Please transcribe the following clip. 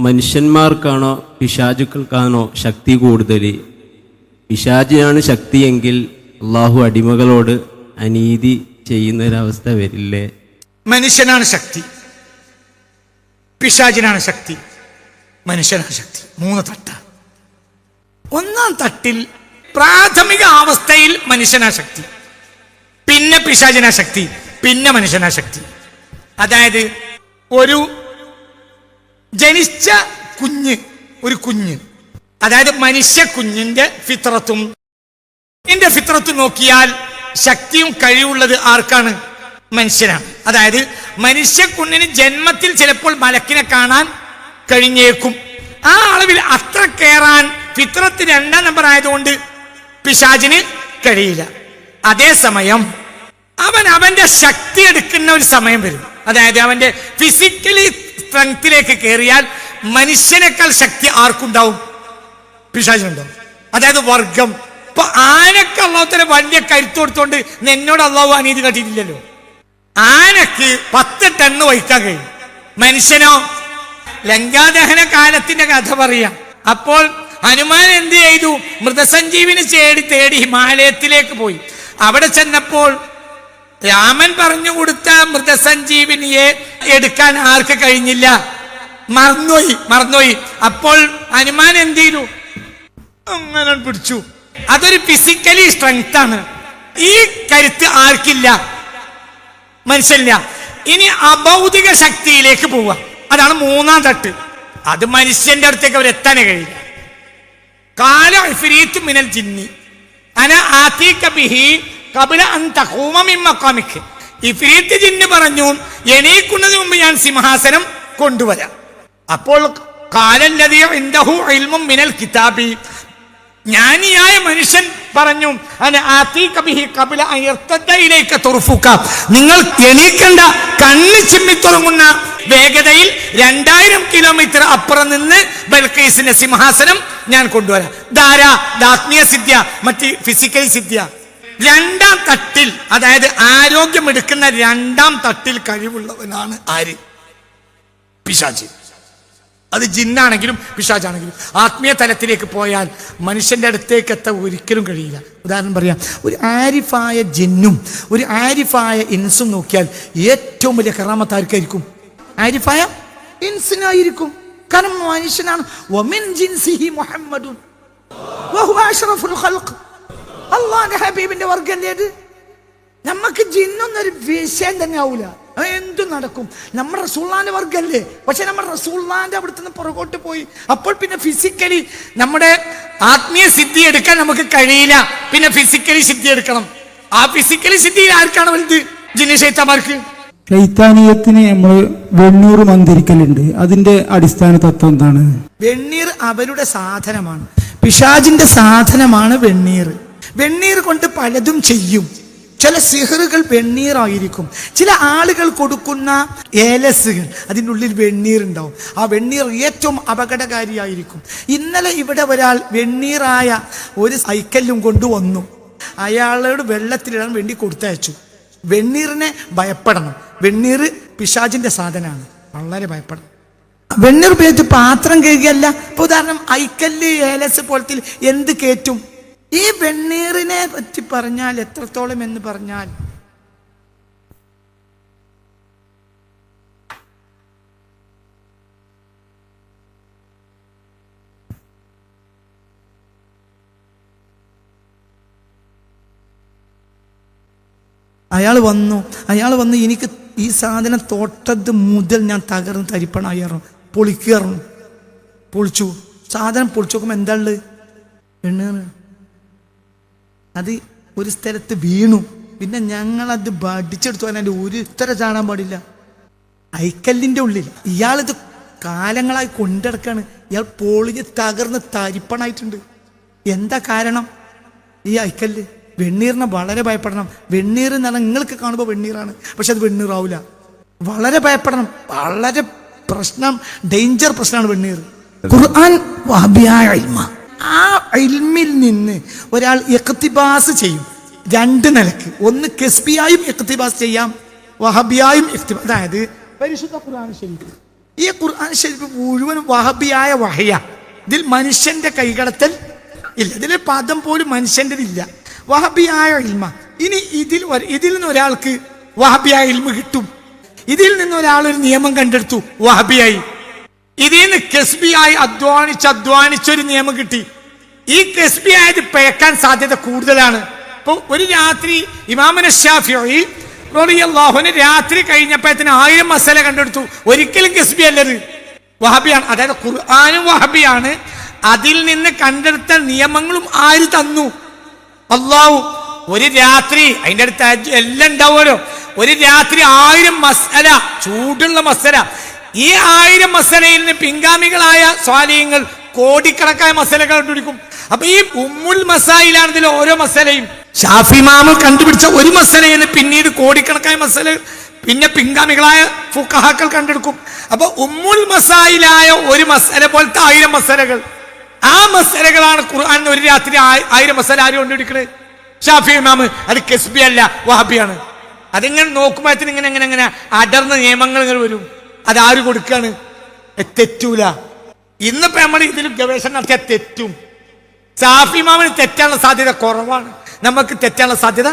മനുഷ്യന്മാർക്കാണോ പിശാചുക്കൾക്കാണോ ശക്തി കൂടുതൽ? പിശാചിനാണ് ശക്തിയെങ്കിൽ അള്ളാഹു അടിമകളോട് അനീതി ചെയ്യുന്ന ഒരവസ്ഥ വരില്ലേ? മനുഷ്യനാണ് ശക്തി. പിശാചിനാണ് ശക്തി. മനുഷ്യനാണ് ശക്തി. മൂന്ന് തട്ട. ഒന്നാം തട്ടിൽ പ്രാഥമിക അവസ്ഥയിൽ മനുഷ്യനാ ശക്തി. പിന്നെ പിശാചിനാ ശക്തി. പിന്നെ മനുഷ്യനാ ശക്തി. അതായത് ഒരു ജനിച്ച കുഞ്ഞ് ഒരു കുഞ്ഞ്. അതായത് മനുഷ്യ കുഞ്ഞിന്റെ ഫിത്രത്തും എന്റെ ഫിത്രത്ത് നോക്കിയാൽ ശക്തിയും കഴിവുള്ളത് ആർക്കാണ്? മനുഷ്യനാണ്. അതായത് മനുഷ്യ കുഞ്ഞിന് ജന്മത്തിൽ ചിലപ്പോൾ മലക്കിനെ കാണാൻ കഴിഞ്ഞേക്കും. ആ അളവിൽ അത്ര കയറാൻ ഫിത്രത്ത് രണ്ടാം നമ്പർ ആയതുകൊണ്ട് പിശാചിന് കഴിയില്ല. അതേസമയം അവൻ അവന്റെ ശക്തി എടുക്കുന്ന ഒരു സമയം വരും. അതായത് അവന്റെ ഫിസിക്കലി സ്ട്രെങ്ത്തിലേക്ക് കയറിയാൽ മനുഷ്യനേക്കാൾ ശക്തി ആർക്കുണ്ടാവും? പിശാചിനുണ്ടാവും. അതായത് വർഗം. ഇപ്പൊ ആനക്ക് അള്ളാഹുത്തല വലിയ കരുത്ത് കൊടുത്തോണ്ട് എന്നോട് അള്ളാഹു അനീതി കാട്ടിയിട്ടില്ലല്ലോ. ആനക്ക് പത്ത് ടണ്ണ് വഹിക്കാൻ കഴിയും. മനുഷ്യനോ? ലങ്കാദഹന കാലത്തിന്റെ കഥ പറയാം. അപ്പോൾ ഹനുമാൻ എന്ത് ചെയ്തു? മൃതസഞ്ജീവിനെ ചേടി തേടി ഹിമാലയത്തിലേക്ക് പോയി. അവിടെ ചെന്നപ്പോൾ രാമൻ പറഞ്ഞു കൊടുത്ത മൃതസഞ്ജീവിനിയെ എടുക്കാൻ ആർക്ക് കഴിഞ്ഞില്ല? മറന്നുപോയി മറന്നുപോയി. അപ്പോൾ ഹനുമാൻ എന്ത് ചെയ്തു? അങ്ങനെ പിടിച്ചു. അതൊരു ഫിസിക്കലി സ്ട്രെങ്ത് ആണ്. ഈ കരുത്ത് ആർക്കില്ല? മനുഷ്യനില്ല. ഇനി അഭൗതിക ശക്തിയിലേക്ക് പോവുക. അതാണ് മൂന്നാം തട്ട്. അത് മനുഷ്യന്റെ അടുത്തേക്ക് അവർ എത്താനേ കഴിയില്ല. കാല മിനൽ ജിന്നി. അന ആതീക ബിഹി കബില അൻ തഖൂമ ഇഫ്രീത്ത് ജിന്ന് പറഞ്ഞു എണീക്കുന്നതിന് മുമ്പ് ഞാൻ സിംഹാസനം കൊണ്ടുവരാം. അപ്പോൾ ഇൽമും മിനൽ കിതാബി. ജ്ഞാനിയായ മനുഷ്യൻ പറഞ്ഞു നിങ്ങൾ എണീക്കണ്ട കണ്ണ് ചിമ്മി തുറങ്ങുന്ന വേഗതയിൽ രണ്ടായിരം കിലോമീറ്റർ അപ്പുറം നിന്ന് ബൽക്കൈസിന്റെ സിംഹാസനം ഞാൻ കൊണ്ടുവരാം. ധാരാ ആത്മീയ സിദ്ധ്യ മറ്റ് ഫിസിക്കൽ സിദ്ധ്യ. രണ്ടാം തട്ടിൽ അതായത് ആരോഗ്യം എടുക്കുന്ന രണ്ടാം തട്ടിൽ കഴിവുള്ളവനാണ് ആര്? പിശാചി. അത് ജിന്നാണെങ്കിലും പിശാചാണെങ്കിലും. ആത്മീയ തലത്തിലേക്ക് പോയാൽ മനുഷ്യന്റെ അടുത്തേക്ക് എത്താൻ ഒരിക്കലും കഴിയില്ല. ഉദാഹരണം പറയാം. ഒരു ആരിഫായ ജിന്നും ഒരു ആരിഫായ ഇൻസും നോക്കിയാൽ ഏറ്റവും വലിയ കറാമത്താർക്കായിരിക്കും ആരിഫായ ഇൻസിനായിരിക്കും. കാരണം മനുഷ്യനാണ്. ജിൻസിഹി മുഹമ്മദും അള്ളാന്റെ ഹബീബിന്റെ വർഗം എന്തേത് നമുക്ക് ജിന്നൊന്നൊരു വിഷയം തന്നെ ആവൂല. എന്തു നടക്കും. നമ്മുടെ റസൂള്ളാന്റെ വർഗല്ലേ? പക്ഷെ നമ്മുടെ റസൂള്ളാന്റെ അവിടുത്തെ നിന്ന് പുറകോട്ട് പോയി. അപ്പോൾ പിന്നെ ഫിസിക്കലി നമ്മുടെ ആത്മീയ സിദ്ധി എടുക്കാൻ നമുക്ക് കഴിയില്ല. പിന്നെ ഫിസിക്കലി സിദ്ധി എടുക്കണം. ആ ഫിസിക്കലി സിദ്ധിയിൽ ആർക്കാണ് വലുത്? ജിന്ന ശൈത്താമാർക്ക് ചൈത്താനീയത്തിന് നമ്മൾ വെണ്ണൂർ മന്ദിരിക്കലുണ്ട് അതിന്റെ അടിസ്ഥാന തത്വം എന്താണ്? വെണ്ണീർ അവരുടെ സാധനമാണ്. പിശാജിന്റെ സാധനമാണ് വെണ്ണീർ. വെണ്ണീർ കൊണ്ട് പലതും ചെയ്യും. ചില സിഹറുകൾ വെണ്ണീറായിരിക്കും. ചില ആളുകൾ കൊടുക്കുന്ന ഏലസുകൾ അതിനുള്ളിൽ വെണ്ണീർ ഉണ്ടാവും. ആ വെണ്ണീർ ഏറ്റവും അപകടകാരിയായിരിക്കും. ഇന്നലെ ഇവിടെ ഒരാൾ വെണ്ണീറായ ഒരു സൈക്കല്ലും കൊണ്ടുവന്നു അയാളോട് വെള്ളത്തിലിടാൻ വേണ്ടി കൊടുത്തയച്ചു. വെണ്ണീറിനെ ഭയപ്പെടണം. വെണ്ണീർ പിശാജിന്റെ സാധനമാണ്. വളരെ ഭയപ്പെടണം. വെണ്ണീർ ഉപയോഗിച്ച് പാത്രം കഴുകിയല്ല. ഇപ്പൊ ഉദാഹരണം ഐക്കല്ല് ഏലസ് പോലത്തിൽ എന്ത് കേറ്റും ഈ വെണ്ണീറിനെ പറ്റി പറഞ്ഞാൽ എത്രത്തോളം എന്ന് പറഞ്ഞാൽ അയാൾ വന്നു. അയാൾ വന്ന് എനിക്ക് ഈ സാധനം തോട്ടത് മുതൽ ഞാൻ തകർന്ന് തരിപ്പണായിരുന്നു പൊളിക്കറന്നു പൊളിച്ചു. സാധനം പൊളിച്ചു നോക്കുമ്പോൾ എന്താ ഉള്ളത്? എണ്ണാണ് അത് ഒരു സ്ഥലത്ത് വീണു. പിന്നെ ഞങ്ങളത് പഠിച്ചെടുത്തു. അതിന്റെ ഒരു ഇത്ര ചാടാൻ പാടില്ല. ഐക്കല്ലിന്റെ ഉള്ളിൽ ഇയാളിത് കാലങ്ങളായി കൊണ്ടിടക്കാണ്. ഇയാൾ പൊളിഞ്ഞ് തകർന്ന് തരിപ്പണായിട്ടുണ്ട്. എന്താ കാരണം? ഈ ഐക്കല്ല് വെണ്ണീറിനെ വളരെ ഭയപ്പെടണം. വെണ്ണീർ എന്ന് പറഞ്ഞാൽ നിങ്ങൾക്ക് കാണുമ്പോൾ വെണ്ണീറാണ്. പക്ഷെ അത് വെണ്ണീറാവില്ല വളരെ ഭയപ്പെടണം. വളരെ പ്രശ്നം ഡേഞ്ചർ പ്രശ്നമാണ് വെണ്ണീർ. ഖുർആൻ ആ ഇൽമിൽ നിന്ന് ഒരാൾ ഇഖ്തിബാസ് ചെയ്യും. രണ്ട് നിലയ്ക്ക്. ഒന്ന് കെസ്ബിയായും ഇഖ്തിബാസ് ചെയ്യാം. വഹബിയായും അതായത് പരിശുദ്ധ ഖുർആൻ ശരീഫ്. ഈ ഖുർആൻ ശരീഫ് മുഴുവൻ വഹബിയായ വഹയ. ഇതിൽ മനുഷ്യന്റെ കൈകടത്തൽ ഇല്ല. ഇതിൽ പദം പോലും മനുഷ്യന്റെതില്ല വഹബിയായ ഇൽമ. ഇനി ഇതിൽ ഇതിൽ നിന്ന് ഒരാൾക്ക് വഹബിയായ ഇൽമ കിട്ടും. ഇതിൽ നിന്ന് ഒരാൾ ഒരു നിയമം കണ്ടെടുത്തു. വഹബിയായി. ഇതിൽ നിന്ന് കെസ്ബിയായി അധ്വാനിച്ച് അധ്വാനിച്ചൊരു നിയമം കിട്ടി. ഈ കെസ്ബി ആയത് പേക്കാൻ സാധ്യത കൂടുതലാണ്. ഇപ്പൊ ഒരു രാത്രി ഇമാമന ഷാഫി റളിയല്ലാഹുവിന് രാത്രി കഴിഞ്ഞപ്പോഴത്തിന് ആയിരം മസാല കണ്ടെടുത്തു. ഒരിക്കലും കെസ്ബി അല്ലത് വഹബിയാണ് അതായത് ഖുർആാനും വഹബിയാണ് അതിൽ നിന്ന് കണ്ടെടുത്ത നിയമങ്ങളും ആര് തന്നു? അള്ളാഹു ഒരു രാത്രി അതിന്റെ അടുത്ത് എല്ലാം ഉണ്ടാവുമല്ലോ. ഒരു രാത്രി ആയിരം മസാല ചൂടുള്ള മസല ഈ ആയിരം മസലയിൽ പിൻഗാമികളായ സ്വാലിയങ്ങൾ കോടിക്കണക്കായ മസലകൾ കണ്ടുപിടിക്കും. അപ്പൊ ഈ ഉമ്മുൽ മസായിലാണ് ഇതിൽ ഓരോ മസലയും. ഷാഫി മാമു കണ്ടുപിടിച്ച ഒരു മസലയിൽ പിന്നീട് കോടിക്കണക്കായ മസല പിന്നെ പിൻഗാമികളായ ഫുക്കഹാക്കൾ കണ്ടെടുക്കും. അപ്പൊ ഉമ്മുൽ മസായിലായ ഒരു മസല പോലത്തെ ആയിരം മസലകൾ. ആ മസലകളാണ് ഖുർആൻ ഒരു രാത്രി ആയി- ആയിരം മസല ആര് കൊണ്ടുപിടിക്കണേ? ഷാഫി ഇമാമ് അത് കെസ്ബി അല്ല വഹാബിയാണ്. അതിങ്ങനെ നോക്കുമ്പോഴത്തേന് ഇങ്ങനെ എങ്ങനെ എങ്ങനെ അടർന്ന നിയമങ്ങൾ ഇങ്ങനെ വരും. അത് ആര് കൊടുക്കാണ് തെറ്റൂല. ഇന്നിപ്പോ നമ്മൾ ഇതിൽ ഗവേഷണം നടത്തിയാൽ തെറ്റും. സാഫിമാവിന് തെറ്റാനുള്ള സാധ്യത കുറവാണ്. നമുക്ക് തെറ്റാനുള്ള സാധ്യത